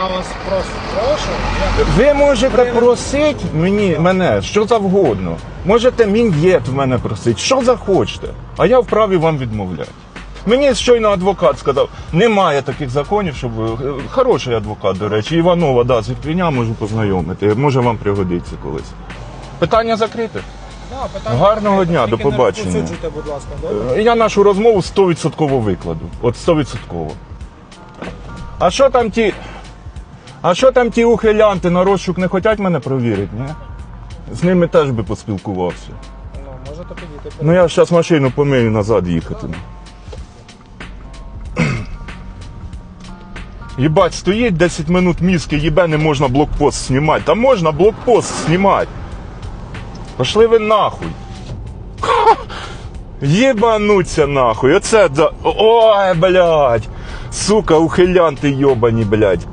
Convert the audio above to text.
Я вас просто прошу. Ви можете просити мені, мене що завгодно. Можете мін'єт в мене просити, що захочете. А я вправі вам відмовляти. Мені щойно адвокат сказав, немає таких законів, щоб хороший адвокат, до речі, Іванова, да, з Ірпеня можу познайомити. Може вам пригодиться колись. Питання закрите. Да, питання Гарного дня, Тільки до побачення. розповсюджуйте, будь ласка, добре? Я нашу розмову 100% викладу. От 100%. А що там ті. А що там ті ухилянти на розшук не хочуть мене провірити, ні? З ними теж би поспілкувався. Ну, можете підійти. Ну я зараз машину помию назад їхати. Єбать, стоїть 10 минут мізки, їбе, не можна блокпост знімати. Та можна блокпост знімати. Пошли ви нахуй. Єбануться нахуй. Оце да. Ой, блядь. Сука, ухилянти йобані, блядь.